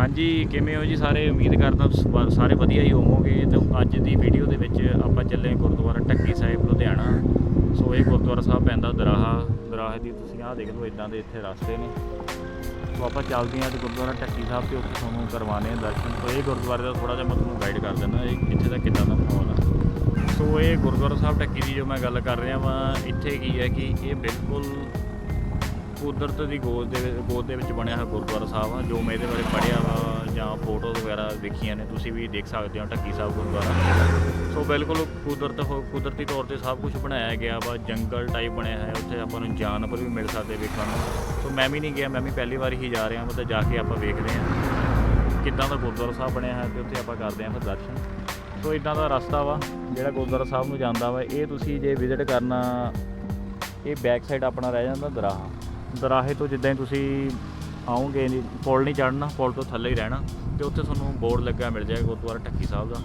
ਹਾਂਜੀ, ਕਿਵੇਂ ਹੋ ਜੀ ਸਾਰੇ? ਉਮੀਦ ਕਰਦਾ ਸਾਰੇ ਵਧੀਆ ਹੀ ਹੋਵੋਗੇ। ਤੇ ਅੱਜ ਦੀ ਵੀਡੀਓ ਦੇ ਵਿੱਚ ਆਪਾਂ ਚੱਲੇ ਗੁਰਦੁਆਰਾ ਟੱਕੀ ਸਾਹਿਬ, ਲੁਧਿਆਣਾ। ਸੋ ਇਹ ਗੁਰਦੁਆਰਾ ਸਾਹਿਬ ਪੈਂਦਾ ਦਰਾਹਾ। ਦਰਾਹੇ ਦੀ ਤੁਸੀਂ ਆਹ ਦੇਖ ਲਓ ਇਦਾਂ ਦੇ ਇੱਥੇ ਰਸਤੇ ਨੇ। ਸੋ ਆਪਾਂ ਚੱਲਦੇ ਹਾਂ ਅੱਜ ਗੁਰਦੁਆਰਾ ਟੱਕੀ ਸਾਹਿਬ ਤੇ ਉੱਥੇ ਤੁਹਾਨੂੰ ਕਰਵਾਣੇ ਆ ਦਰਸ਼ਨ। ਸੋ ਇਹ ਗੁਰਦੁਆਰੇ ਦਾ ਥੋੜਾ ਜਿਹਾ ਮੈਂ ਤੁਹਾਨੂੰ ਗਾਈਡ ਕਰ ਦਿੰਦਾ, ਇਹ ਇੱਥੇ ਦਾ ਕਿੱਦਾਂ ਦਾ ਮਾਹੌਲ ਆ। ਸੋ ਇਹ ਗੁਰਦੁਆਰਾ ਸਾਹਿਬ ਟੱਕੀ ਦੀ ਜੋ ਮੈਂ ਗੱਲ ਕਰ ਰਿਹਾ ਵਾਂ, ਇੱਥੇ ਕੀ ਹੈ ਕਿ ਇਹ ਬਿਲਕੁਲ ਕੁਦਰਤ ਦੀ ਗੋਦ ਦੇ ਗੋਦ ਦੇ ਵਿੱਚ ਬਣਿਆ ਹੋਇਆ ਗੁਰਦੁਆਰਾ ਸਾਹਿਬ ਆ, ਜੋ ਮੈਂ ਇਹਦੇ ਬਾਰੇ ਪੜ੍ਹਿਆ ਵਾ ਜਾਂ ਫੋਟੋਜ਼ ਵਗੈਰਾ ਦੇਖੀਆਂ ਨੇ, ਤੁਸੀਂ ਵੀ ਦੇਖ ਸਕਦੇ ਹੋ ਟੱਕੀ ਸਾਹਿਬ ਗੁਰਦੁਆਰਾ। ਸੋ ਬਿਲਕੁਲ ਕੁਦਰਤ ਹੋ- ਕੁਦਰਤੀ ਤੌਰ ਤੇ ਸਭ ਕੁਝ ਬਣਾਇਆ ਗਿਆ ਵਾ, ਜੰਗਲ ਟਾਈਪ ਬਣਿਆ ਹੈ ਉੱਥੇ ਆਪਾਂ ਨੂੰ ਜਾਨਵਰ ਵੀ ਮਿਲ ਸਕਦੇ ਵੇਖਣ ਨੂੰ। ਸੋ ਮੈਂ ਵੀ ਨਹੀਂ ਗਿਆ, ਮੈਂ ਵੀ ਪਹਿਲੀ ਵਾਰ ਹੀ ਜਾ ਰਿਹਾ ਮਤਲਬ ਜਾ ਕੇ ਆਪਾਂ ਵੇਖਦੇ ਹਾਂ ਕਿੱਦਾਂ ਦਾ ਗੁਰਦੁਆਰਾ ਸਾਹਿਬ ਬਣਿਆ ਹੈ ਤੇ ਉੱਥੇ ਆਪਾਂ ਕਰਦੇ ਹਾਂ ਫਿਰ ਦਰਸ਼ਨ। ਸੋ ਇਦਾਂ ਦਾ ਰਸਤਾ ਵਾ, ਜਿਹੜਾ ਗੁਰਦੁਆਰਾ ਸਾਹਿਬ ਨੂੰ ਜਾਂਦਾ ਵਾ, ਇਹ ਤੁਸੀਂ ਜੇ ਵਿਜ਼ਿਟ ਕਰਨਾ, ਇਹ ਬੈਕ ਸਾਈਡ ਆਪਣਾ ਰਹਿ ਜਾਂਦਾ ਦਰਾਹਾ। ਦਰਾਹੇ ਤੋਂ ਜਿੱਦਾਂ ਹੀ ਤੁਸੀਂ ਆਓਗੇ, ਨਹੀਂ, ਪੁਲ ਨਹੀਂ ਚੜਨਾ ਪੁਲ ਤੋਂ ਥੱਲੇ ਹੀ ਰਹਿਣਾ, ਤੇ ਉੱਥੇ ਤੁਹਾਨੂੰ ਬੋਰਡ ਲੱਗਾ ਮਿਲ ਜਾਏਗਾ ਗੁਰਦੁਆਰਾ ਟੱਕੀ ਸਾਹਿਬ ਦਾ।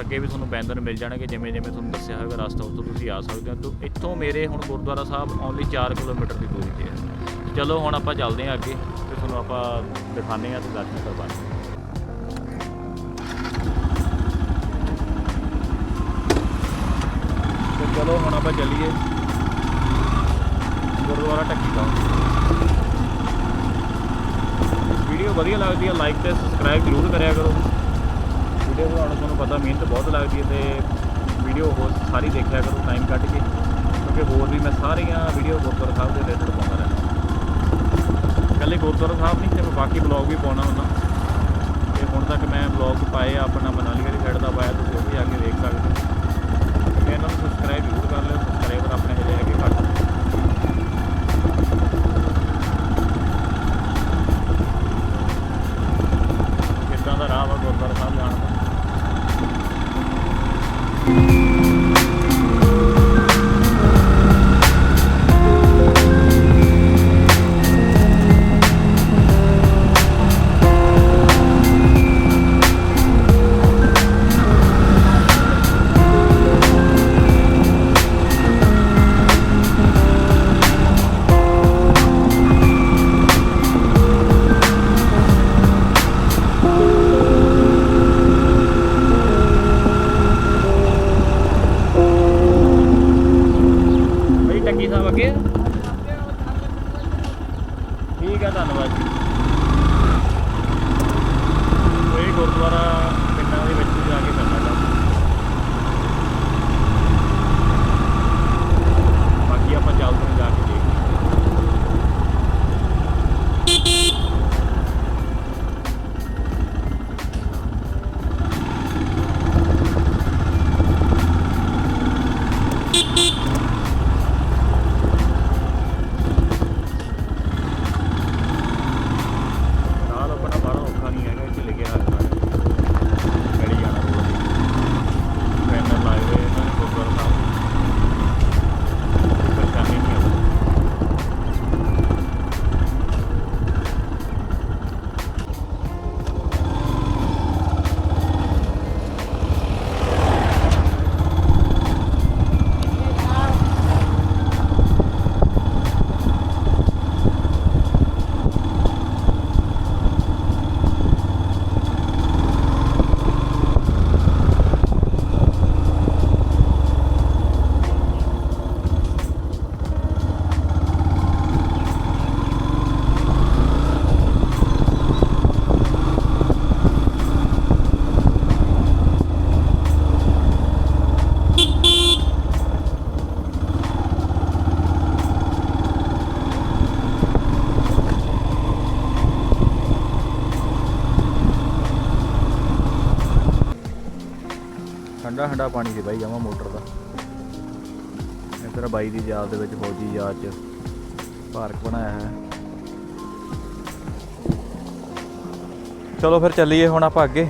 ਅੱਗੇ ਵੀ ਤੁਹਾਨੂੰ ਬੈਂਦਰ ਮਿਲ ਜਾਣਗੇ, ਜਿਵੇਂ ਜਿਵੇਂ ਤੁਹਾਨੂੰ ਦੱਸਿਆ ਹੋਵੇਗਾ ਰਸਤਾ, ਉੱਥੋਂ ਤੁਸੀਂ ਆ ਸਕਦੇ ਹੋ। ਤੋਂ ਇੱਥੋਂ ਮੇਰੇ ਹੁਣ ਗੁਰਦੁਆਰਾ ਸਾਹਿਬ ਓਨਲੀ 4 ਕਿਲੋਮੀਟਰ ਦੀ ਦੂਰੀ ਤੇ ਹੈ। ਚਲੋ, ਹੁਣ ਆਪਾਂ ਚੱਲਦੇ ਹਾਂ ਅੱਗੇ, ਤੇ ਤੁਹਾਨੂੰ ਆਪਾਂ ਦਿਖਾਉਂਦੇ ਹਾਂ ਤੇ ਦਰਸ਼ਨ ਕਰਵਾਉਂਦੇ ਹਾਂ। ਤੇ ਚਲੋ, ਹੁਣ ਆਪਾਂ ਚੱਲੀਏ। ਗੁਰਦੁਆਰਾ ਟੱਕੀ ਸਾਹਿਬ ਵੀਡੀਓ ਵਧੀਆ ਲੱਗਦੀ ਹੈ ਲਾਈਕ ਤੇ ਸਬਸਕ੍ਰਾਈਬ ਜ਼ਰੂਰ ਕਰਿਆ ਕਰੋ। ਵੀਡੀਓ ਬਣਾਉਣ ਤੁਹਾਨੂੰ ਪਤਾ ਮਿਹਨਤ ਬਹੁਤ ਲੱਗਦੀ ਹੈ ਤੇ ਵੀਡੀਓ ਹੋਰ ਸਾਰੀ ਦੇਖਿਆ ਕਰੋ ਟਾਈਮ ਕੱਢ ਕੇ। ਕਿਉਂਕਿ ਹੋਰ ਵੀ ਮੈਂ ਸਾਰੀਆਂ ਵੀਡੀਓ ਗੁਰਦੁਆਰਾ ਸਾਹਿਬ ਦੇ ਰਿਲੇਟਡ ਪਾਉਂਦਾ ਰਹਿੰਦਾ। ਇਕੱਲੇ ਗੁਰਦੁਆਰਾ ਸਾਹਿਬ ਨਹੀਂ, ਤੇ ਮੈਂ ਬਾਕੀ ਬਲੌਗ ਵੀ ਪਾਉਣਾ ਹੁੰਦਾ। ਤੇ ਹੁਣ ਤੱਕ ਮੈਂ ਬਲੌਗ ਪਾਏ ਆਪਣਾ ਮਨਾਲੀ ਵਾਲੀ ਸਾਈਡ ਦਾ ਪਾਇਆ, ਤੁਸੀਂ ਉਹ ਵੀ ਆ ਕੇ ਦੇਖ ਸਕਦੇ ਹੋ। ਤੇ ਇਹਨਾਂ ਨੂੰ ਸਬਸਕ੍ਰਾਈਬ ਜ਼ਰੂਰ ਕਰ ਲਿਓ। Beep, beep. ਠੰਡਾ ਠੰਡਾ ਪਾਣੀ ਸੀ ਬਾਈ ਜਮਾ ਮੋਟਰ ਦਾ। ਇੱਧਰ ਬਾਈ ਦੀ ਯਾਦ ਦੇ ਵਿੱਚ ਫੌਜੀ ਯਾਦ ਚ ਪਾਰਕ ਬਣਾਇਆ ਹੈ ਚਲੋ ਫਿਰ ਚੱਲੀਏ ਹੁਣ ਆਪਾਂ ਅੱਗੇ।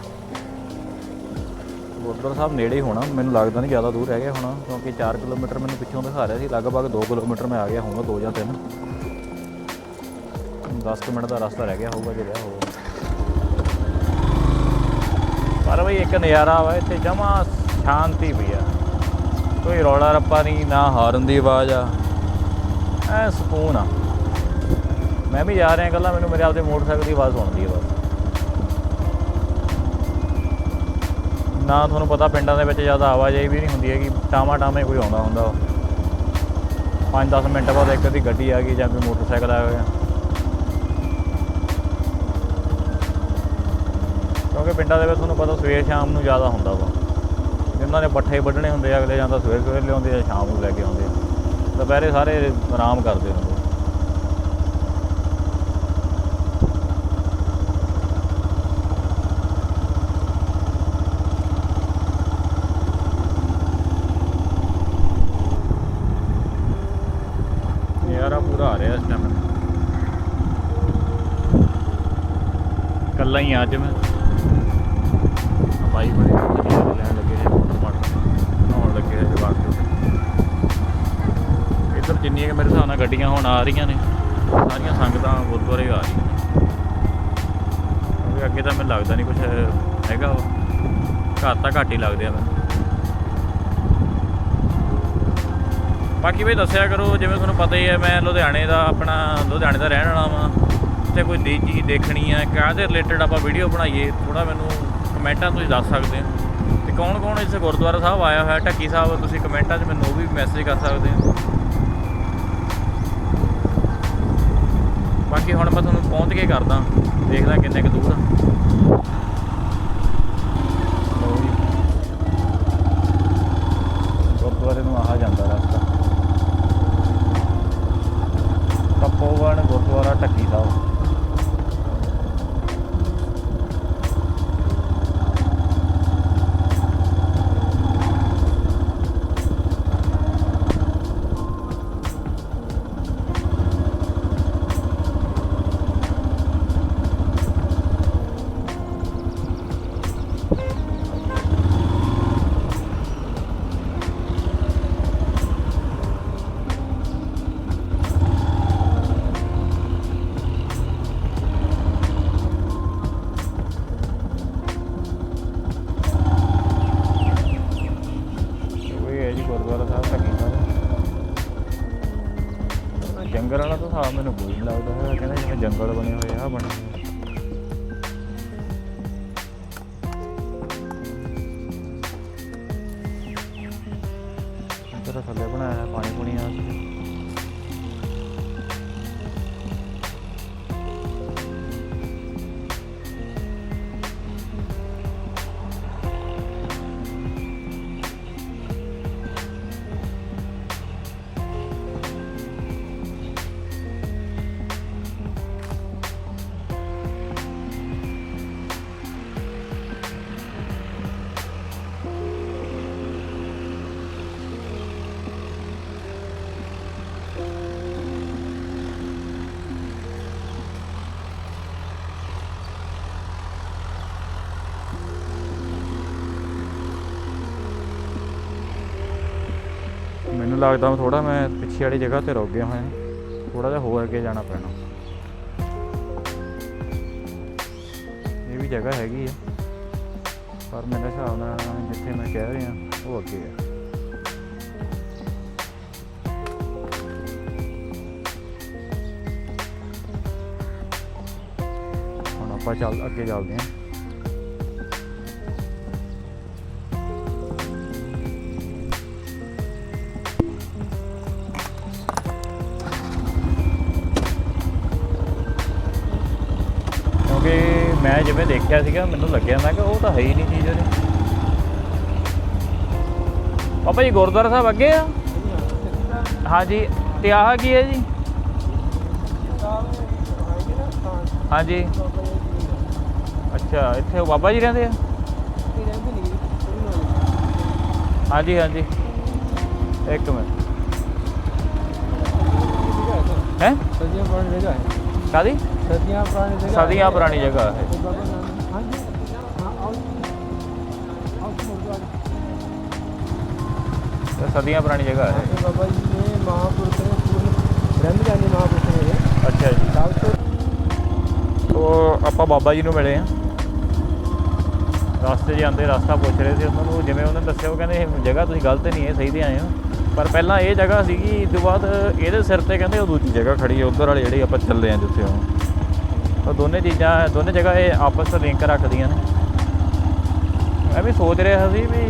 ਗੁਰਦੁਆਰਾ ਸਾਹਿਬ ਨੇੜੇ ਹੀ ਹੋਣਾ, ਮੈਨੂੰ ਲੱਗਦਾ ਨਹੀਂ ਜ਼ਿਆਦਾ ਦੂਰ ਰਹਿ ਗਿਆ ਹੋਣਾ, ਕਿਉਂਕਿ 4 ਕਿਲੋਮੀਟਰ ਮੈਨੂੰ ਪਿੱਛੋਂ ਦਿਖਾ ਰਿਹਾ ਸੀ, ਲਗਭਗ 2 ਕਿਲੋਮੀਟਰ ਮੈਂ ਆ ਗਿਆ ਹੋਊਗਾ 2 ਜਾਂ 3 10 ਮਿੰਟ ਦਾ ਰਸਤਾ ਰਹਿ ਗਿਆ ਹੋਊਗਾ, ਜੇ ਰਿਹਾ ਹੋਊਗਾ। ਪਰ ਬਈ ਇੱਕ ਨਜ਼ਾਰਾ ਵਾ, ਇੱਥੇ ਜਮਾ ਸ਼ਾਂਤੀ ਵੀ ਆ। ਕੋਈ ਰੌਲਾ ਰੱਪਾ ਨਹੀਂ, ਨਾ ਹਾਰਨ ਦੀ ਆਵਾਜ਼ ਆ। ਐ ਸਕੂਨ ਆ। ਮੈਂ ਵੀ ਜਾ ਰਿਹਾ ਗੱਲਾਂ ਮੈਨੂੰ ਮੇਰੇ ਆਪਦੇ ਮੋਟਰਸਾਈਕਲ ਦੀ ਆਵਾਜ਼ ਸੁਣਦੀ ਆ ਬਸ। ਨਾ ਤੁਹਾਨੂੰ ਪਤਾ ਪਿੰਡਾਂ ਦੇ ਵਿੱਚ ਜ਼ਿਆਦਾ ਆਵਾਜਾਈ ਵੀ ਨਹੀਂ ਹੁੰਦੀ ਹੈਗੀ ਟਾਮਾ ਟਾਮੇ ਕੋਈ ਆਉਂਦਾ ਹੁੰਦਾ 5-10 ਮਿੰਟ ਬਾਅਦ ਇੱਕ ਦੀ ਗੱਡੀ ਆ ਗਈ ਜਾਂ ਕੋਈ ਮੋਟਰਸਾਈਕਲ ਆਇਆ ਹੋਇਆ। ਕਿਉਂਕਿ ਪਿੰਡਾਂ ਦੇ ਵਿੱਚ ਤੁਹਾਨੂੰ ਪਤਾ ਸਵੇਰ ਸ਼ਾਮ ਨੂੰ ਜ਼ਿਆਦਾ ਹੁੰਦਾ ਵਾ। ਜਿਨ੍ਹਾਂ ਨੇ ਪੱਠੇ ਵੱਢਣੇ ਹੁੰਦੇ ਆ, ਅਗਲੇ ਜਾਂ ਤਾਂ ਸਵੇਰ ਸਵੇਰ ਲਿਆਉਂਦੇ ਆ ਸ਼ਾਮ ਨੂੰ ਲੈ ਕੇ ਆਉਂਦੇ ਆ। ਦੁਪਹਿਰੇ ਸਾਰੇ ਆਰਾਮ ਕਰਦੇ ਹੁੰਦੇ ਆ। ਯਾਰਾ ਪੂਰਾ ਆ ਰਿਹਾ ਇਸ ਟਾਈਮ ਕੱਲਾ ਹੀ ਆ ਅੱਜ ਮੈਂ। ਬਾਈ ਬੜੇ ਵਧੀਆ ਜਿੰਨੀਆਂ ਕਿ ਮੇਰੇ ਹਿਸਾਬ ਨਾਲ ਗੱਡੀਆਂ ਹੁਣ ਆ ਰਹੀਆਂ ਨੇ। ਸਾਰੀਆਂ ਸੰਗਤਾਂ ਗੁਰਦੁਆਰੇ ਆ ਰਹੀਆਂ ਨੇ। ਅੱਗੇ ਤਾਂ ਮੈਨੂੰ ਲੱਗਦਾ ਨਹੀਂ ਕੁਝ ਹੈਗਾ ਵਾ। ਘਰ ਤਾਂ ਘੱਟ ਹੀ ਲੱਗਦੇ ਆ ਬਾਕੀ ਵੀ ਦੱਸਿਆ ਕਰੋ, ਜਿਵੇਂ ਤੁਹਾਨੂੰ ਪਤਾ ਹੀ ਹੈ, ਮੈਂ ਲੁਧਿਆਣੇ ਦਾ ਆਪਣਾ, ਲੁਧਿਆਣੇ ਦਾ ਰਹਿਣ ਵਾਲਾ ਵਾਂ। ਤੇ ਕੋਈ ਨਈ ਚੀਜ਼ ਦੇਖਣੀ ਹੈ ਕਾਹਦੇ ਰਿਲੇਟਡ ਆਪਾਂ ਵੀਡੀਓ ਬਣਾਈਏ? ਥੋੜਾ ਮੈਨੂੰ ਕਮੈਂਟਾਂ ਤੁਸੀਂ ਦੱਸ ਸਕਦੇ ਹੋ। ਤੇ ਕੌਣ ਕੌਣ ਇੱਥੇ ਗੁਰਦੁਆਰਾ ਸਾਹਿਬ ਆਇਆ ਹੋਇਆ? ਢੱਕੀ ਸਾਹਿਬ, ਤੁਸੀਂ ਕਮੈਂਟਾਂ 'ਚ ਮੈਨੂੰ ਉਹ ਵੀ ਮੈਸੇਜ ਕਰ ਸਕਦੇ ਹੋ। ਬਾਕੀ ਹੁਣ ਮੈਂ ਤੁਹਾਨੂੰ ਪਹੁੰਚ ਕੇ ਕਰਦਾ। ਦੇਖਦਾ ਕਿੰਨੇ ਕੁ ਦੂਰ ਮੈਨੂੰ ਲੱਗਦਾ ਥੋੜਾ ਮੈਂ ਪਿੱਛੇ ਵਾਲੀ ਜਗ੍ਹਾ ਤੇ ਰੁਕ ਗਿਆ ਹੋਇਆ। ਥੋੜਾ ਜਿਹਾ ਹੋਰ ਅੱਗੇ ਜਾਣਾ ਪੈਣਾ। ਇਹ ਵੀ ਜਗ੍ਹਾ ਹੈਗੀ ਆ। ਪਰ ਮੇਰੇ ਹਿਸਾਬ ਨਾਲ ਜਿੱਥੇ ਮੈਂ ਕਹਿ ਰਿਹਾ, ਉਹ ਅੱਗੇ ਆ। ਹੁਣ ਆਪਾਂ ਚੱਲ, ਅੱਗੇ ਚੱਲਦੇ ਹਾਂ। ਦੇਖਿਆ ਸੀਗਾ ਮੈਨੂੰ ਲੱਗਿਆ ਮੈਂ ਕਿ ਉਹ ਤਾਂ ਹੈ ਹੀ ਨਹੀਂ ਚੀਜ਼ ਉਹਦੇ। ਪਾਪਾ ਜੀ ਗੁਰਦੁਆਰਾ ਸਾਹਿਬ ਅੱਗੇ ਆ? ਹਾਂਜੀ ਤੇ ਆਹ ਕੀ ਹੈ ਜੀ? ਹਾਂਜੀ। ਅੱਛਾ ਇੱਥੇ ਉਹ ਬਾਬਾ ਜੀ ਰਹਿੰਦੇ ਆ? ਹਾਂਜੀ ਹਾਂਜੀ। ਇੱਕ ਮਿੰਟ। ਹੈ? ਸਦੀਆਂ ਪੁਰਾਣੀ ਜਗ੍ਹਾ ਹੈ। ਕਾਦੀ ਸਦੀਆਂ ਪੁਰਾਣੀ ਜਗ੍ਹਾ ਸਦੀਆਂ ਪੁਰਾਣੀ ਜਗ੍ਹਾ ਹੈ। ਤੇ ਸਦੀਆਂ ਪੁਰਾਣੀ ਜਗ੍ਹਾ ਹੈ। ਤੇ ਬਾਬਾ ਜੀ ਨੇ ਮਹਾਂਪੁਰਖ ਨੇ ਪੂਰਨ ਬ੍ਰਹਮ ਗਿਆਨੀ ਮਹਾਂਪੁਰਖ ਨੇ ਅੱਛਾ ਜੀ। ਸਭ ਤੋਂ ਆਪਾਂ ਬਾਬਾ ਜੀ ਨੂੰ ਮਿਲੇ ਆ। ਰਸਤੇ 'ਚ ਆਂਦੇ ਰਸਤਾ ਪੁੱਛ ਰਹੇ ਸੀ ਉਹਨਾਂ ਨੂੰ ਜਿਵੇਂ ਉਹਨਾਂ ਨੇ ਦੱਸਿਆ ਉਹ ਕਹਿੰਦੇ ਇਹ ਜਗ੍ਹਾ ਤੁਸੀਂ ਗਲਤ ਨਹੀਂ ਹੈ ਸਹੀ ਤੇ ਆਏ ਹੋ। ਪਰ ਪਹਿਲਾਂ ਇਹ ਜਗ੍ਹਾ ਸੀਗੀ ਇਸ ਤੋਂ ਬਾਅਦ ਇਹਦੇ ਸਿਰ ਤੇ ਕਹਿੰਦੇ ਉਹ ਦੂਜੀ ਜਗ੍ਹਾ ਖੜੀ ਹੈ ਉਧਰ ਵਾਲੀ ਜਿਹੜੀ ਆਪਾਂ ਚੱਲੇ ਆ ਜਿੱਥੇ ਉਹ। ਉਹ ਦੋਨੇ ਚੀਜ਼ਾਂ ਦੋਨੇ ਜਗ੍ਹਾ ਇਹ ਆਪਸ ਵਿੱਚ ਲਿੰਕ ਰੱਖਦੀਆਂ ਨੇ। ਮੈਂ ਵੀ ਸੋਚ ਰਿਹਾ ਸੀ ਵੀ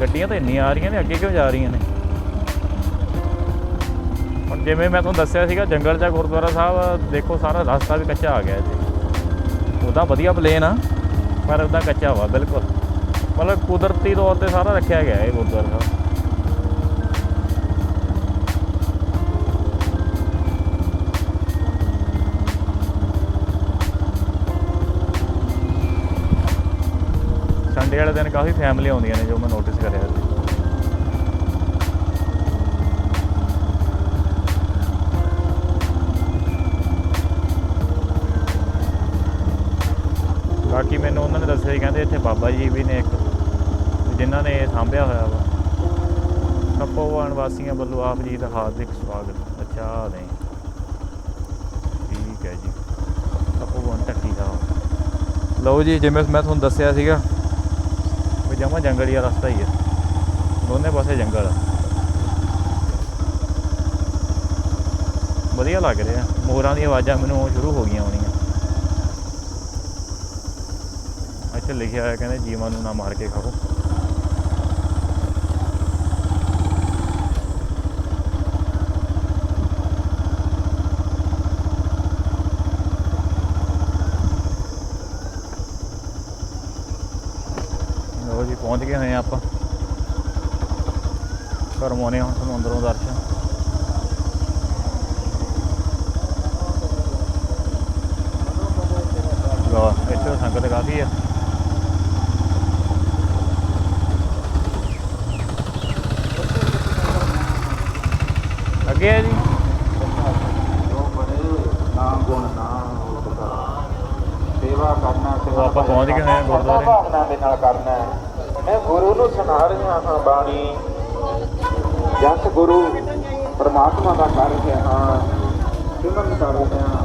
ਗੱਡੀਆਂ ਤਾਂ ਇੰਨੀਆਂ ਆ ਰਹੀਆਂ ਨੇ, ਅੱਗੇ ਕਿਉਂ ਜਾ ਰਹੀਆਂ ਨੇ? ਹੁਣ ਜਿਵੇਂ ਮੈਂ ਤੁਹਾਨੂੰ ਦੱਸਿਆ ਸੀਗਾ, ਜੰਗਲ 'ਚ ਗੁਰਦੁਆਰਾ ਸਾਹਿਬ, ਦੇਖੋ ਸਾਰਾ ਰਸਤਾ ਵੀ ਕੱਚਾ ਆ ਗਿਆ ਇੱਥੇ ਉਹਦਾ ਵਧੀਆ ਪਲੇਨ ਆ, ਪਰ ਉਹਦਾ ਕੱਚਾ ਵਾ, ਬਿਲਕੁਲ। ਮਤਲਬ ਕੁਦਰਤੀ ਤੌਰ ਤੇ ਸਾਰਾ ਰੱਖਿਆ ਗਿਆ ਇਹ ਗੁਰਦੁਆਰਾ ਸਾਹਿਬ। ਸੰਡੇ ਵਾਲੇ ਦਿਨ ਕਾਫੀ ਫੈਮਲੀ ਆਉਂਦੀਆਂ ਨੇ ਜੋ ਮੈਂ ਨੋਟਿਸ ਕਰਿਆ ਸੀ। ਬਾਕੀ ਮੈਨੂੰ ਉਹਨਾਂ ਨੇ ਦੱਸਿਆ ਸੀ, ਕਹਿੰਦੇ ਇੱਥੇ ਬਾਬਾ ਜੀ ਵੀ ਨੇ ਇੱਕ, ਜਿਨ੍ਹਾਂ ਨੇ ਇਹ ਸਾਂਭਿਆ ਹੋਇਆ ਵਾ। ਤਪੋਵਨ ਵਾਸੀਆਂ ਵੱਲੋਂ ਆਪ ਜੀ ਦਾ ਹਾਰਦਿਕ ਸਵਾਗਤ। ਅੱਛਾ ਨਹੀਂ ਠੀਕ ਹੈ ਜੀ। ਤਪੋਵਨ ਟੱਕੀ ਦਾ। ਲਓ ਜੀ, ਜਿਵੇਂ ਮੈਂ ਤੁਹਾਨੂੰ ਦੱਸਿਆ ਸੀਗਾ ਵੀ ਜੰਗਲੀ ਜੰਗਲੀਆ ਰਸਤਾ ਹੀ ਹੈ। ਦੋਨੇ ਪਾਸੇ ਜੰਗਲ ਆ। ਵਧੀਆ ਲੱਗ ਰਿਹਾ। ਮੋਰਾਂ ਦੀਆਂ ਆਵਾਜ਼ਾਂ ਮੈਨੂੰ ਸ਼ੁਰੂ ਹੋ ਗਈਆਂ ਆਉਣੀਆਂ ਇੱਥੇ ਲਿਖਿਆ ਹੋਇਆ ਕਹਿੰਦੇ ਜੀਵਾਂ ਨੂੰ ਨਾ ਮਾਰ ਕੇ ਖਾਓ। ਲੋ ਜੀ ਪਹੁੰਚ ਗਏ ਹੋਏ ਆਪਾਂ ਕਰਮੋਨੇ ਹੁਣ ਤੁਹਾਨੂੰ ਅੰਦਰੋਂ ਦਰਸ਼ਨ ਲੋ ਇੱਥੇ ਸੰਗਤ ਕਾਫੀ ਆ ਅੱਗੇ ਆ ਜੀ ਸੇਵਾ ਕਰਨਾ ਸੇਵਾ ਆਪਾਂ ਪਹੁੰਚ ਗਏ ਹਾਂ ਗੁਰਦੁਆਰੇ। ਭਾਵਨਾ ਦੇ ਨਾਲ ਕਰਨਾ ਹੈ। ਮੈਂ ਗੁਰੂ ਨੂੰ ਸੁਣਾ ਰਿਹਾ ਹਾਂ ਬਾਣੀ। ਜਸ ਗੁਰੂ ਪਰਮਾਤਮਾ ਦਾ ਕਰ ਰਿਹਾ ਹਾਂ। ਸਿਮਰਨ ਕਰ ਰਿਹਾ ਹਾਂ।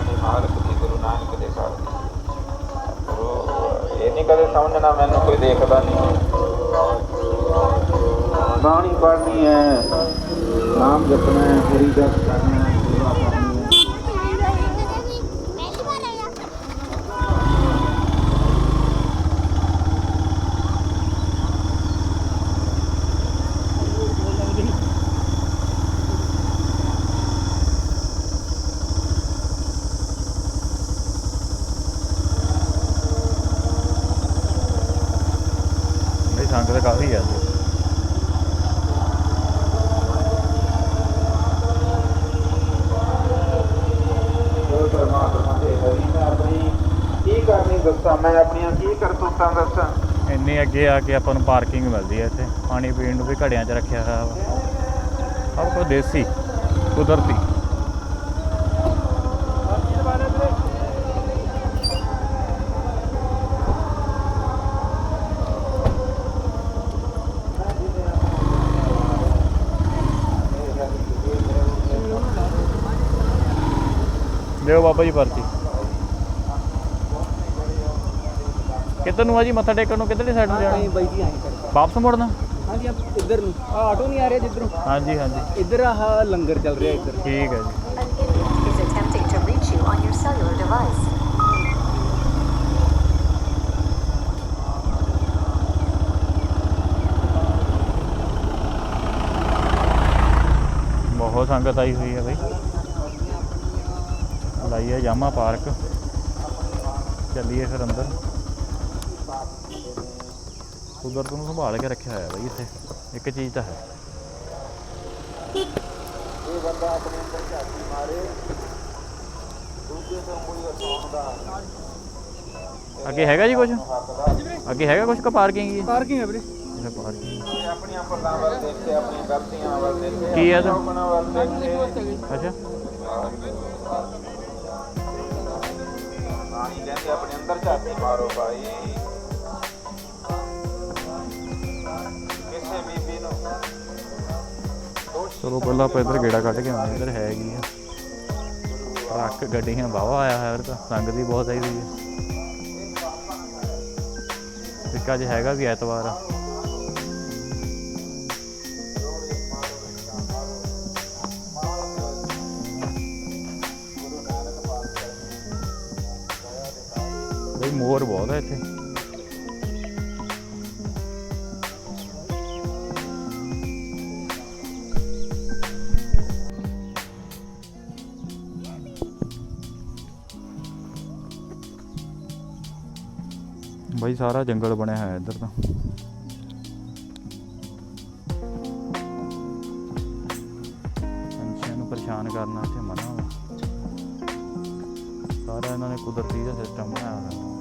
ਦੇ ਮਾਲਕ ਗੁਰੂ ਨਾਨਕ ਦੇ ਘਰ। ਇਹ ਨਹੀਂ ਕਦੇ ਸਮਝਣਾ ਮੈਨੂੰ ਕੋਈ ਦੇਖਦਾ ਨਹੀਂ ਬਾਣੀ ਪੜ੍ਹਨੀ ਹੈ। ਨਾਮ ਜਪਣਾ ਹੈ ਹਰੀ ਜਪ ਕਰਨਾ ਹੈ ਸੇਵਾ ਕਰਨੀ ਹੈ ਨਹੀਂ ਸੰਗਤ ਕਾਫੀ ਆ ਜੀ ਜੋ ਪਰਮਾਤਮਾ ਦੇ ਹਰੀ ਮੈਂ ਆਪਣੀ ਕੀ ਕਰਨੀ ਦੱਸਾਂ, ਮੈਂ ਆਪਣੀਆਂ ਕੀ ਕਰਤੂਤਾਂ ਦੱਸਾਂ? ਇੰਨੇ ਅੱਗੇ ਆ ਕੇ ਆਪਾਂ ਨੂੰ ਪਾਰਕਿੰਗ ਮਿਲਦੀ ਹੈ ਇੱਥੇ। ਪਾਣੀ ਪੀਣ ਨੂੰ ਵੀ ਘੜਿਆਂ 'ਚ ਰੱਖਿਆ ਹੋਇਆ ਵਾ। ਸਭ ਕੁਝ ਦੇਸੀ, ਕੁਦਰਤੀ। ਦਿਓ ਬਾਬਾ ਜੀ ਪਰਚੀ। ਕਿੱਧਰ ਨੂੰ ਆ ਜੀ? ਮੱਥਾ ਟੇਕਣ ਨੂੰ ਕਿੱਧਰਲੀ ਸਾਈਡ ਨੂੰ ਨਹੀਂ ਜਾਣਾ? ਬਾਈ ਜੀ ਆਏ ਕਰ ਵਾਪਸ ਮੁੜਨਾ? ਹਾਂਜੀ ਆਪ ਇੱਧਰ ਨੂੰ। ਆ ਆਟੋ ਨਹੀਂ ਆ ਰਿਹਾ ਜਿੱਧਰੋਂ? ਹਾਂਜੀ ਹਾਂਜੀ। ਇੱਧਰ ਆਹ ਲੰਗਰ ਚੱਲ ਰਿਹਾ ਇੱਧਰ। ਠੀਕ ਹੈ ਜੀ। An inmate is attempting to reach you on your cellular device. ਬਹੁਤ ਸੰਗਤ ਆਈ ਹੋਈ ਹੈ ਬਈ। ਲਾਈ ਹੈ ਜਾਮਾ ਪਾਰਕ। ਚੱਲੀਏ ਫਿਰ ਅੰਦਰ। ਕੁਦਰਤ ਨੂੰ ਸੰਭਾਲ ਕੇ ਰੱਖਿਆ ਹੋਇਆ ਬਈ ਇੱਥੇ। ਇੱਕ ਚੀਜ਼ ਤਾਂ ਹੈ। ਇਹ ਬੰਦਾ ਆਪਣੇ ਅੰਦਰ ਝਾਤੀ ਮਾਰੇ ਦੂਜੇ ਤੋਂ ਕੋਈ ਹਸਾਉਣ ਦਾ ਅੱਗੇ ਹੈਗਾ ਜੀ ਕੁਝ ਹੱਕ ਦਾ। ਅੱਗੇ ਹੈਗਾ ਕੁਝ ਕਾ ਪਾਰਕਿੰਗ ਹੀ ਪਾਰਕਿੰਗ ਹੈ ਵੀਰੇ। ਅੱਛਾ ਪਾਰਕਿੰਗ। ਇਹ ਆਪਣੀਆਂ ਭੁੱਲਾਂ ਵੱਲ ਦੇਖੇ ਆਪਣੀਆਂ ਗਲਤੀਆਂ ਵੱਲ ਦੇਖੇ ਕੀ ਹੈ ਇਹ? ਆਪਣੇ ਗੁਣਾਂ ਵੱਲ ਦੇਖੇ। ਅੱਛਾ। ਨਾਨੀ ਕਹਿੰਦੇ ਆਪਣੇ ਅੰਦਰ ਝਾਤੀ ਮਾਰੋ ਭਾਈ। ਚਲੋ ਪਹਿਲਾਂ ਆਪਾਂ ਇੱਧਰ ਗੇੜਾ ਕੱਢ ਕੇ ਆਉਂਦੇ ਇੱਧਰ ਹੈ ਕੀ ਆ ਟਰੱਕ ਗੱਡੀਆਂ ਵਾਵਾ ਆਇਆ ਹੋਇਆ ਤਾਂ ਸੰਗਤ ਵੀ ਬਹੁਤ ਆਈ ਹੋਈ ਹੈ ਇੱਕ ਅੱਜ ਹੈਗਾ ਵੀ ਐਤਵਾਰ ਆ ਬਈ ਮੋਰ ਬਹੁਤ ਹੈ ਇੱਥੇ ਬਾਈ, ਸਾਰਾ ਜੰਗਲ ਬਣਿਆ ਹੋਇਆ ਇੱਧਰ ਤਾਂ। ਪੰਛੀਆਂ ਨੂੰ ਪਰੇਸ਼ਾਨ ਕਰਨਾ ਇੱਥੇ ਮਨਾ ਵਾ। ਸਾਰਾ ਇਹਨਾਂ ਨੇ ਕੁਦਰਤੀ ਦਾ ਸਿਸਟਮ ਬਣਾਇਆ ਹੋਇਆ।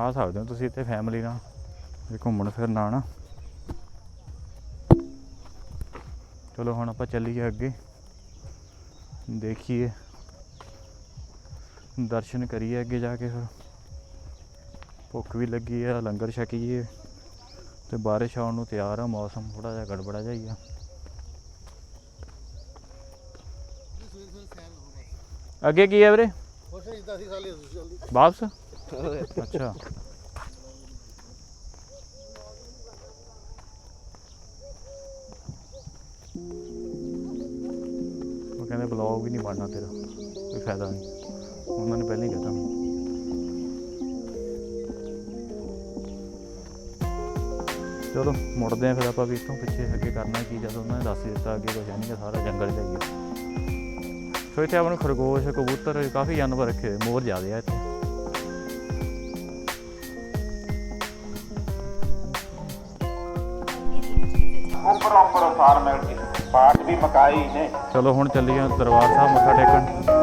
ਆ ਸਕਦੇ ਹੋ ਤੁਸੀਂ ਇੱਥੇ ਫੈਮਿਲੀ ਨਾਲ ਘੁੰਮਣ ਫਿਰਨ ਆਣਾ ਚਲੋ ਹੁਣ ਆਪਾਂ ਚੱਲੀਏ ਅੱਗੇ। ਦੇਖੀਏ। ਦਰਸ਼ਨ ਕਰੀਏ ਅੱਗੇ ਜਾ ਕੇ ਫਿਰ। ਭੁੱਖ ਵੀ ਲੱਗੀ ਆ ਲੰਗਰ ਛਕੀਏ। ਤੇ ਬਾਰਿਸ਼ ਆਉਣ ਨੂੰ ਤਿਆਰ ਆ ਮੌਸਮ ਥੋੜਾ ਜਿਹਾ ਗੜਬੜਾ ਹੀ ਆ। ਅੱਗੇ ਕੀ ਹੈ ਵੀਰੇ? ਕੁਛ ਨਹੀਂ ਤਾਂ ਅਸੀਂ ਖਾਲੀ ਜਲਦੀ। ਵਾਪਸ? ਅੱਛਾ ਉਹ ਕਹਿੰਦੇ ਬਲੌਗ ਵੀ ਨਹੀਂ ਬਣਨਾ ਤੇਰਾ ਕੋਈ ਫਾਇਦਾ ਨਹੀਂ ਉਹਨਾਂ ਨੇ ਪਹਿਲਾਂ ਹੀ ਕਹਿਤਾ ਚਲੋ, ਮੁੜਦੇ ਆ ਫਿਰ ਆਪਾਂ ਵੀ ਇੱਥੋਂ ਪਿੱਛੇ ਅੱਗੇ ਕਰਨਾ ਕੀ, ਜਦੋਂ ਉਹਨਾਂ ਨੇ ਦੱਸ ਦਿੱਤਾ ਅੱਗੇ ਕੁਝ ਨਹੀਂ ਸਾਰਾ ਜੰਗਲ ਜਾਈਏ ਸੋ ਇੱਥੇ ਆਪਾਂ ਨੂੰ ਖਰਗੋਸ਼, ਕਬੂਤਰ, ਕਾਫੀ ਜਾਨਵਰ ਰੱਖੇ ਹੋਏ, ਮੋਰ ਜ਼ਿਆਦੇ ਆ ਇੱਥੇ। ਫਾਰਮੈਲਿਟੀ ਪਾਠ ਵੀ ਮਕਾਈ ਨੇ ਚਲੋ ਹੁਣ ਚੱਲੀਏ ਦਰਬਾਰ ਸਾਹਿਬ ਮੱਥਾ ਟੇਕਣ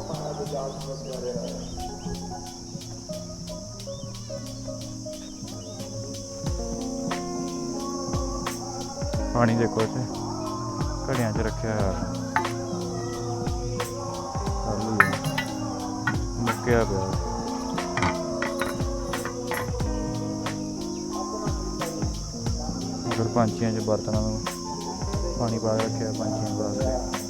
ਪਾਣੀ ਦੇਖੋ ਇੱਥੇ ਘੜਿਆਂ 'ਚ ਰੱਖਿਆ ਹੋਇਆ ਆਲੂ ਆ। ਮੁੱਕਿਆ ਪਿਆ ਉਧਰ ਪੰਛੀਆਂ 'ਚ ਬਰਤਨਾਂ ਨੂੰ ਪਾਣੀ ਪਾ ਕੇ ਰੱਖਿਆ ਪੰਛੀਆਂ ਵਾਸਤੇ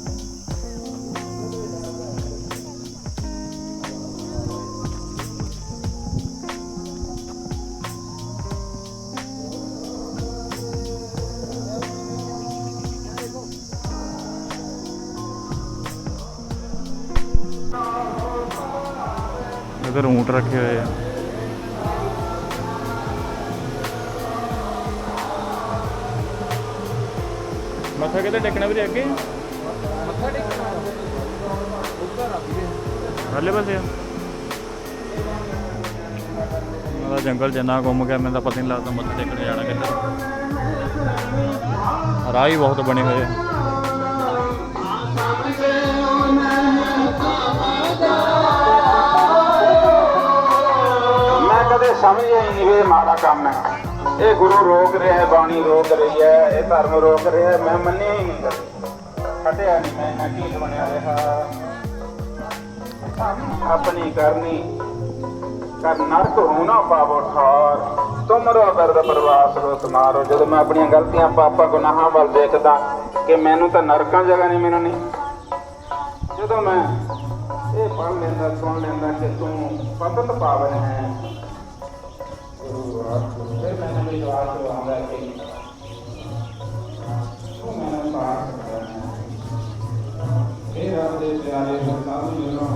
ਇਧਰ ਊਂਟ ਰੱਖੇ ਹੋਏ ਆ। ਮੱਥਾ ਕਿਤੇ ਟੇਕਣਾ ਵੀਰੇ ਅੱਗੇ? ਮੱਥਾ ਟੇਕਣਾ। ਉੱਧਰ ਆ ਵੀਰੇ। ਹੱਲੇ ਪਾਸੇ ਆ। ਜੰਗਲ ਜਿੰਨਾ ਘੁੰਮ ਗਿਆ ਮੈਨੂੰ ਤਾਂ ਪਤਾ ਨਹੀਂ ਲੱਗਦਾ ਮੱਥਾ ਟੇਕਣ ਜਾਣਾ ਕਿੱਧਰ। ਰਾਹ ਹੀ ਬਹੁਤ ਬਣੇ ਹੋਏ ਆ। ਮੈਂ ਸਮਝਿਆ ਹੀ ਨਹੀਂ ਇਹ ਮਾੜਾ ਕੰਮ ਹੈ। ਇਹ ਗੁਰੂ ਰੋਕ ਰਿਹਾ ਹੈ, ਬਾਣੀ ਰੋਕ ਰਹੀ ਹੈ, ਇਹ ਧਰਮ ਰੋਕ ਰਿਹਾ ਹੈ, ਮੈਂ ਮੰਨਿਆ ਹੀ ਨਹੀਂ ਕਦੇ। ਹਟਿਆ ਨਹੀਂ, ਮੈਂ ਨਾ ਬਣਿਆ ਰਿਹਾ। ਆਪਣੀ ਕਰਨੀ ਕਰ ਨਰਕ ਹੋਣਾ ਪਾਵੋ ਠਾਰ। ਤੁਮਰੋ ਦਰਦ ਪ੍ਰਵਾਸ ਹੋ ਤੁਮਾਰੋ ਜਦੋਂ ਮੈਂ ਆਪਣੀਆਂ ਗਲਤੀਆਂ ਪਾਪਾ ਗੁਨਾਹਾਂ ਵੱਲ ਦੇਖਦਾ ਕਿ ਮੈਨੂੰ ਤਾਂ ਨਰਕਾਂ ਜਗ੍ਹਾ ਨਹੀਂ ਮਿਲਣੀ। ਜਦੋਂ ਮੈਂ ਇਹ ਪੜ੍ਹ ਲੈਂਦਾ, ਸੁਣ ਲੈਂਦਾ ਕਿ ਤੂੰ ਪਤਤ ਪਾਵਨ ਹੈ দোয়া করতে मैंने दो हाथ को हमरा के तो मैंने पाठ करना हे रब दे प्यारे बताओ मेरा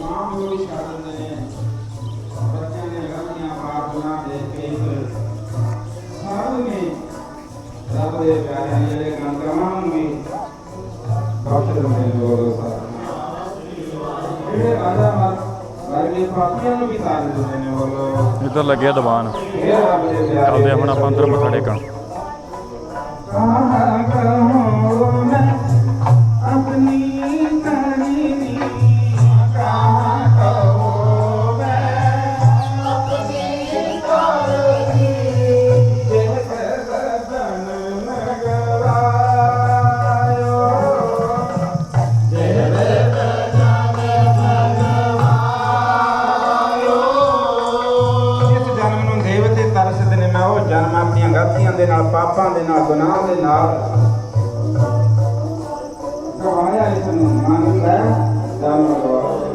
मां मेरी शादी ने बच्चे ने गलतियां पाप गुनाह देख के साल में रब दे प्यारे मेरे काम कमाऊंगी बख्श मेरे लोगों साथ मेरे आजा मत मेरे पापियों की तारीफ ਜਿਹੜੇ ਰਾਜਾ ਇੱਧਰ ਲੱਗਿਆ ਦੀਵਾਨ। ਇਹ ਰੱਬ ਦੇ ਚੱਲਦੇ ਆ ਹੁਣ ਆਪਾਂ ਅੰਦਰ ਮੱਥਾ ਟੇਕਣ। ਦੇ ਨਾਲ, ਪਾਪਾਂ ਦੇ ਨਾਲ, ਗੁਨਾਹ ਦੇ ਨਾਲ। ਗਵਾਇਆ ਇਸ ਨੂੰ ਮਨ ਦਾ ਜਨਮ ਗਵਾਇਆ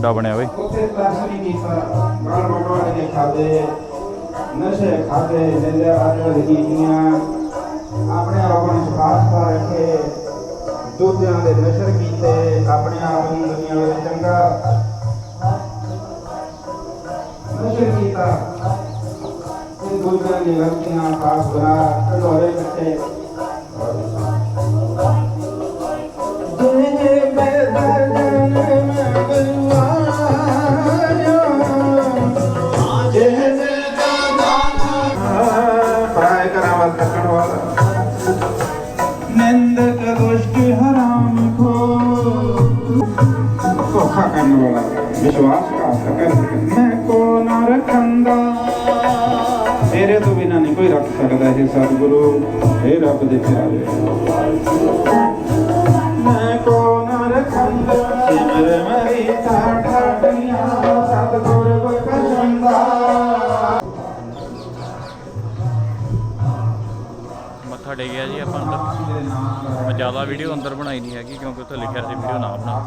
ਵੱਡਾ ਬਣਿਆ ਬਈ। ਉੱਥੇ ਤਰਸ ਨਹੀਂ ਕੀਤਾ। ਗਾਲ ਮਟਵਾੜੇ ਨੇ ਖਾਦੇ, ਨਸ਼ੇ ਖਾਦੇ ਨਿੰਦਿਆ ਆਦਿ ਕੀਤੀਆਂ। ਆਪਣੇ ਆਪ ਨੂੰ ਸੁਖਾਸਤਾ ਰੱਖੇ, ਦੂਜਿਆਂ ਦੇ ਨਸ਼ਰ ਕੀਤੇ, ਆਪਣੇ ਆਪ ਨੂੰ ਦੁਨੀਆ ਵਿੱਚ ਚੰਗਾ ਨਸ਼ਰ ਕੀਤਾ। ਤੇ ਦੂਜਿਆਂ ਦੀਆਂ ਗਲਤੀਆਂ ਪਾਸ ਬਣਾ ਢੋਰੇ ਕੱਟੇ ਵਿਸ਼ਵਾਸ ਘਾਤ ਕਰ ਮੈਂ ਕੋ ਨਾ। ਰਖੰਦਾ ਤੇਰੇ ਤੋਂ ਬਿਨਾ ਨਹੀਂ ਕੋਈ ਰੱਖ ਸਕਦਾ ਹੈ ਸਤਿਗੁਰੂ। ਇਹ ਰੱਬ ਦੇ ਪਿਆਰੇ ਮੈਂ ਕੋ ਨਾ ਰਖੰਦਾ ਸਿਮਰ ਮਰੀ ਸਤਿਗੁਰ ਬਖਸ਼ੰਦਾ ਮੱਥਾ ਟੇਕਿਆ ਜੀ ਆਪਾਂ ਅੰਦਰ ਮੈਂ ਜ਼ਿਆਦਾ ਵੀਡੀਓ ਅੰਦਰ ਬਣਾਈ ਨਹੀਂ ਹੈਗੀ ਕਿਉਂਕਿ ਉੱਥੇ ਲਿਖਿਆ ਸੀ ਵੀਡੀਓ ਨਾ ਬਣਾ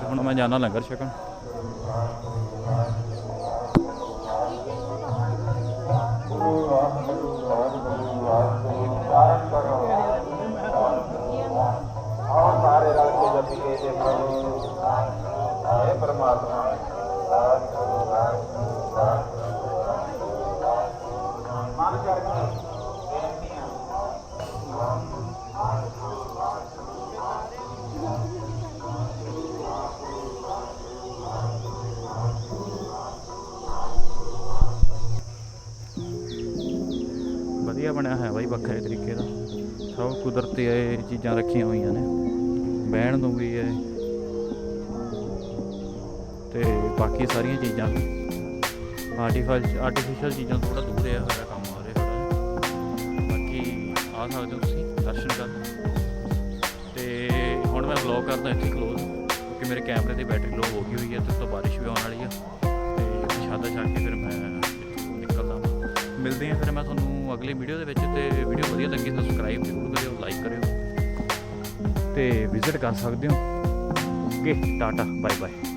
ਤੇ ਹੁਣ ਮੈਂ ਜਾਣਾ ਲੰਗਰ ਛਕਣ। Lord, O Lord. ਵਧੀਆ ਬਣਿਆ ਹੋਇਆ ਬਾਈ, ਵੱਖਰੇ ਤਰੀਕੇ ਦਾ। ਸਭ ਕੁਦਰਤੀ ਇਹ ਚੀਜ਼ਾਂ ਰੱਖੀਆਂ ਹੋਈਆਂ ਨੇ। ਬਹਿਣ ਨੂੰ ਵੀ ਹੈ ਤੇ ਬਾਕੀ ਸਾਰੀਆਂ ਚੀਜ਼ਾਂ। ਆਰਟੀਫਿਸ਼ਲ ਆਰਟੀਫਿਸ਼ਲ ਚੀਜ਼ਾਂ ਤੋਂ ਥੋੜਾ ਦੂਰ ਹੈ ਸਾਡਾ ਕੰਮ ਆ ਰਿਹਾ ਥੋੜਾ ਬਾਕੀ ਆ ਸਕਦੇ ਹੋ ਤੁਸੀਂ, ਦਰਸ਼ਨ ਕਰਨ। ਤੇ ਹੁਣ ਮੈਂ ਵਲੌਗ ਕਰਦਾ ਇੱਥੇ ਕਲੋਜ਼ ਕਿਉਂਕਿ ਮੇਰੇ ਕੈਮਰੇ ਦੀ ਬੈਟਰੀ ਲੋ ਹੋ ਗਈ ਹੋਈ ਹੈ ਤੇ ਤੋਂ ਬਾਰਿਸ਼ ਵੀ ਆਉਣ ਵਾਲੀ ਆ। ਤੇ ਪ੍ਰਸ਼ਾਦਾ ਛਕ ਕੇ ਫਿਰ ਮੈਂ ਨਿਕਲਦਾ। ਵਾਂ। ਮਿਲਦੇ ਹਾਂ ਫਿਰ ਮੈਂ ਤੁਹਾਨੂੰ ਅਗਲੀ ਵੀਡੀਓ ਦੇ ਵਿੱਚ ਤੇ ਵੀਡੀਓ ਵਧੀਆ ਲੱਗੀ ਤਾਂ ਸਬਸਕ੍ਰਾਈਬ ਜ਼ਰੂਰ ਕਰਿਓ ਲਾਈਕ ਕਰਿਓ ਤੇ ਵਿਜ਼ਿਟ ਕਰ ਸਕਦੇ ਹੋ। Okay tata bye bye